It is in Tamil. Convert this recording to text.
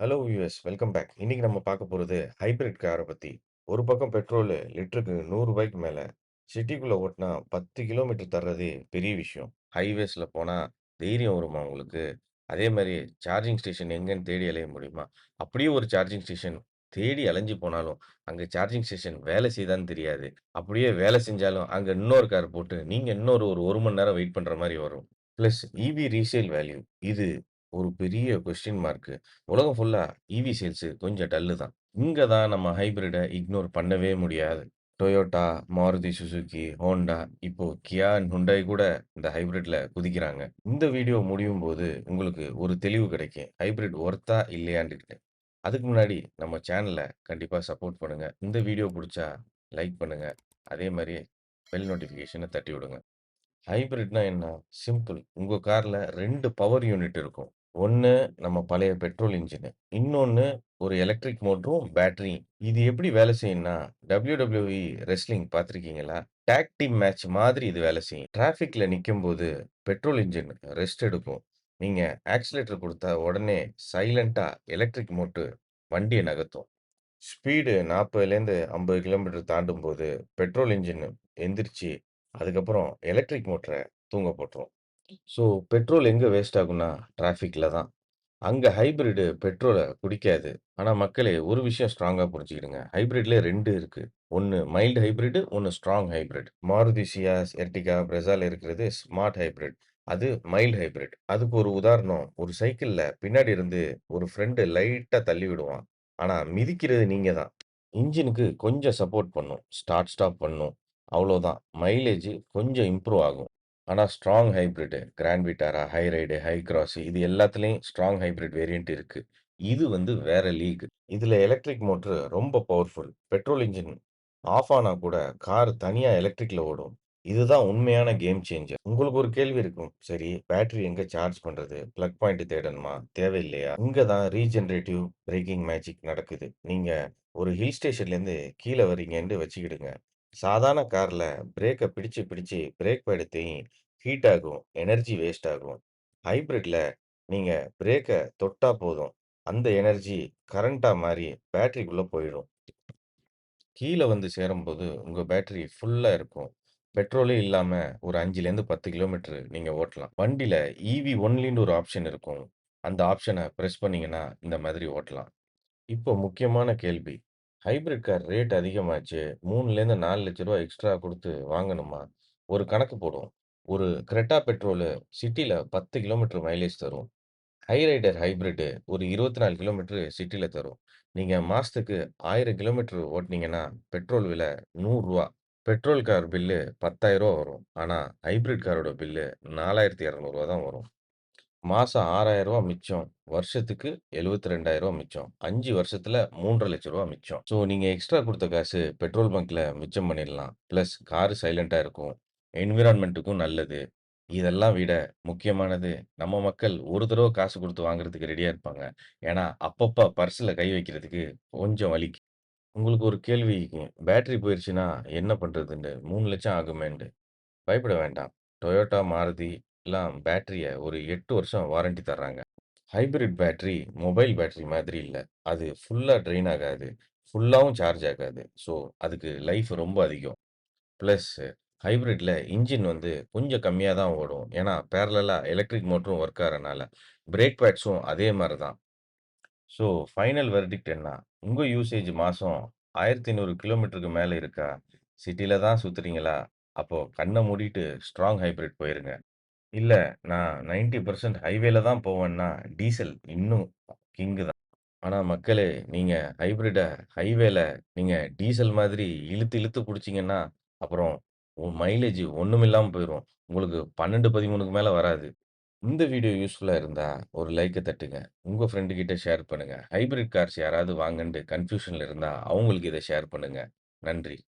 Hello US welcome back. இன்னைக்கு நம்ம பார்க்க போகிறது ஹைபிரிட் காரை பற்றி ஒரு பக்கம் பெட்ரோல் லிட்டருக்கு நூறு ரூபாய்க்கு மேலே சிட்டிக்குள்ளே ஓட்டினா பத்து கிலோமீட்டர் தர்றதே பெரிய விஷயம். ஹைவேஸில் போனால் தைரியம் வருமா உங்களுக்கு? அதே மாதிரி சார்ஜிங் ஸ்டேஷன் எங்கேன்னு தேடி அலைய முடியுமா? அப்படியே ஒரு சார்ஜிங் ஸ்டேஷன் தேடி அலைஞ்சு போனாலும், அங்கே சார்ஜிங் ஸ்டேஷன் வேலை செய்யுதான்னு தெரியாது. அப்படியே வேலை செஞ்சாலும், அங்கே இன்னொரு கார் போட்டு நீங்கள் இன்னொரு ஒரு ஒரு மணி நேரம் வெயிட் பண்ணுற மாதிரி வரும். ப்ளஸ் ஈவி ரீசேல் வேல்யூ இது ஒரு பெரிய கொஸ்டின் மார்க்கு. உலகம் ஃபுல்லாக இவி சேல்ஸு கொஞ்சம் டல்லு தான். இங்கே தான் நம்ம ஹைப்ரிடை இக்னோர் பண்ணவே முடியாது. டொயோட்டா மாருதி சுசுகி ஹோண்டா இப்போ கியா ஹுண்டாய் கூட இந்த ஹைப்ரிட்ல குதிக்கிறாங்க. இந்த வீடியோ முடியும் போது உங்களுக்கு ஒரு தெளிவு கிடைக்கும். ஹைபிரிட் ஒர்த்தா இல்லையான்ட்டு அதுக்கு முன்னாடி நம்ம சேனலை கண்டிப்பாக சப்போர்ட் பண்ணுங்க. இந்த வீடியோ பிடிச்சா லைக் பண்ணுங்க. அதே மாதிரி பெல் நோட்டிஃபிகேஷனை தட்டி விடுங்க. ஹைபிரிட்னா என்ன? சிம்பிள். உங்கள் காரில் ரெண்டு பவர் யூனிட் இருக்கும். ஒன்று நம்ம பழைய பெட்ரோல் இன்ஜினு இன்னொன்று ஒரு எலக்ட்ரிக் மோட்டரும், பேட்டரியும். இது எப்படி வேலை செய்யும்னா, WWE ரெஸ்லிங் பார்த்துருக்கீங்களா டேக் டீம் மேட்ச் மாதிரி இது வேலை செய்யும். ட்ராஃபிக்கில் நிற்கும் போது பெட்ரோல் இன்ஜின் ரெஸ்ட் எடுக்கும். நீங்கள் ஆக்சிலேட்டர் கொடுத்தா உடனே சைலண்ட்டாக எலக்ட்ரிக் மோட்டு வண்டியை நகர்த்தும். ஸ்பீடு 40லேருந்து 50 கிலோமீட்டர் தாண்டும் போது பெட்ரோல் இன்ஜின் எந்திரிச்சு, அதுக்கப்புறம் எலக்ட்ரிக் மோட்டரை தூங்க போட்டுரும். ஸோ பெட்ரோல் எங்கே வேஸ்ட் ஆகும்னா, டிராஃபிக்கில் தான். அங்கே ஹைபிரிடு பெட்ரோலை குடிக்காது. ஆனால் மக்களே ஒரு விஷயம் ஸ்ட்ராங்காக புரிஞ்சுக்கிடுங்க. ஹைபிரிட்ல 2 இருக்கு. ஒண்ணு மைல்ட் ஹைபிரிட், ஒன்று strong hybrid. Maruti Ciaz, Ertiga, பிரசால் இருக்கிறது ஸ்மார்ட் ஹைபிரிட். அது மைல்டு ஹைபிரிட். அதுக்கு ஒரு உதாரணம், ஒரு சைக்கிளில் பின்னாடி இருந்து ஒரு ஃப்ரெண்டு லைட்டாக தள்ளி விடுவான். ஆனால் மிதிக்கிறது நீங்கள் தான். இன்ஜினுக்கு கொஞ்சம் சப்போர்ட் பண்ணும். ஸ்டார்ட், ஸ்டாப் பண்ணும். அவ்வளோதான். மைலேஜ் கொஞ்சம் இம்ப்ரூவ் ஆகும். ஆனால் strong hybrid Grand Vitara, Hyryder, Hycross இது எல்லாத்துலேயும் ஸ்ட்ராங் ஹைபிரிட் வேரியன்ட் இருக்கு. இது வந்து வேற லீக். இதுல எலக்ட்ரிக் மோட்டர் ரொம்ப பவர்ஃபுல். பெட்ரோல் இன்ஜின் ஆஃப் ஆனா கூட கார் தனியா எலக்ட்ரிக்ல ஓடும். இதுதான் உண்மையான கேம் சேஞ்சர். உங்களுக்கு ஒரு கேள்வி இருக்கும். சரி பேட்டரி எங்க சார்ஜ் பண்றது? பிளக் பாயிண்ட் தேடணுமா? தேவையில்லையா? இங்கே தான் ரீஜென்ரேட்டிவ் பிரேக்கிங் மேஜிக் நடக்குது. நீங்க ஒரு ஹில் ஸ்டேஷன்லேருந்து கீழே வரீங்கன்னு வச்சுக்கிடுங்க. சாதாரண கார்ல பிரேக்கை பிடிச்சு பிடிச்சு பிரேக் பேட் ஹீட் ஆகும். எனர்ஜி வேஸ்ட் ஆகும். ஹைப்ரிட்ல நீங்க பிரேக்கை தொட்டா போதும். அந்த எனர்ஜி கரண்ட்டா மாறி பேட்டரிக்குள்ள போயிடும். கீழே வந்து சேரும்போது உங்க பேட்டரி ஃபுல்லா இருக்கும். பெட்ரோலே இல்லாம ஒரு 5லேருந்து 10 கிலோமீட்டர் நீங்க ஓட்டலாம். வண்டியில ஈவி ஒன்லின்னு ஒரு ஆப்ஷன் இருக்கும். அந்த ஆப்ஷனை ப்ரெஸ் பண்ணீங்கன்னா, இந்த மாதிரி ஓட்டலாம். இப்போ முக்கியமான கேள்வி. ஹைபிரிட் கார் ரேட் அதிகமாச்சு. 3லேருந்து ரூ. 4,00,000 எக்ஸ்ட்ரா குடுத்து வாங்கணுமா? ஒரு கணக்கு போடுவோம். ஒரு கிரெட்டா பெட்ரோலு சிட்டில 10 கிலோமீட்டர் மைலேஜ் தரும். ஹை ரைடர் ஹைபிரிட் ஒரு 24 கிலோமீட்டர் சிட்டில தரும். நீங்க மாசத்துக்கு 1000 கிலோமீட்டர் ஓட்டுனீங்கன்னா, பெட்ரோல் விலை ரூ. 100 பெட்ரோல் கார் பில்லு ரூ. 10,000 வரும். ஆனா ஹைபிரிட் காரோட பில்லு ரூ. 4,200 தான் வரும். மாசம் ரூ. 6,000 மிச்சம். வருஷத்துக்கு ரூ. 72,000 மிச்சம். 5 வருஷத்துல ரூ. 3,50,000 மிச்சம். ஸோ நீங்க எக்ஸ்ட்ரா குடுத்த காசு பெட்ரோல் பங்க்ல மிச்சம் பண்ணிடலாம். பிளஸ் கார் சைலன்ட்டா இருக்கும். என்விரான்மென்ட்டுக்கும் நல்லது. இதெல்லாம் விட முக்கியமானது, நம்ம மக்கள் ஒரு தடவ காசு குடுத்து வாங்குறதுக்கு ரெடியா இருப்பாங்க. ஏன்னா, அப்பப்ப பர்ஸ்ல கை வைக்கிறதுக்கு கொஞ்சம் வலிக்கும். உங்களுக்கு ஒரு கேள்வி பேட்டரி போயிருச்சுன்னா என்ன பண்றதுன்னு? 3,00,000 ஆகுமேன்ட்டு. பயப்பட வேண்டாம். Toyota, Maruti எல்லாம் பேட்டரிய ஒரு 8 வருஷம் வாரண்டி தர்றாங்க. ஹைபிரிட் பேட்டரி மொபைல் பேட்டரி மாதிரி இல்ல. அது ஃபுல்லா ட்ரெயின் ஆகாது. ஃபுல்லாவும் சார்ஜ் ஆகாது. ஸோ அதுக்கு லைஃப் ரொம்ப அதிகம். பிளஸ் ஹைபிரிட்ல இன்ஜின் வந்து கொஞ்சம் கம்மியா தான் ஓடும். ஏன்னா பேரலலா எலக்ட்ரிக் மோட்டரும் ஒர்க் ஆகுறனால. பிரேக் பேட்ஸும் அதே மாரி தான். ஸோ ஃபைனல் வெர்டிக்ட் என்ன? உங்க யூசேஜ் மாசம் 1,500 கிலோமீட்டருக்கு மேல இருக்கா? சிட்டில தான் சுத்துறீங்களா? அப்போ கண்ண மூடிட்டு ஸ்ட்ராங் ஹைபிரிட் போயிருங்க. இல்ல நான் 90% ஹைவேல தான் போவேன்னா, டீசல் இன்னும் கிங்கு தான். ஆனா மக்களே, நீங்க ஹைபிரிட்ட ஹைவேல நீங்க டீசல் மாதிரி இழுத்து இழுத்து புடிச்சீங்கன்னா, அப்புறம் உ மைலேஜ் ஒண்ணுமில்லாம போயிரும். உங்களுக்கு 12, 13க்கு மேல வராது. இந்த வீடியோ யூஸ்ஃபுல்லா இருந்தா ஒரு லைக்க தட்டுங்க. உங்க ஃப்ரெண்டு கிட்ட ஷேர் பண்ணுங்க. ஹைபிரிட் கார்ஸ் யாராவது வாங்கன்ட்டு கன்ஃப்யூஷன்ல இருந்தா அவங்களுக்கு இத ஷேர் பண்ணுங்க. நன்றி.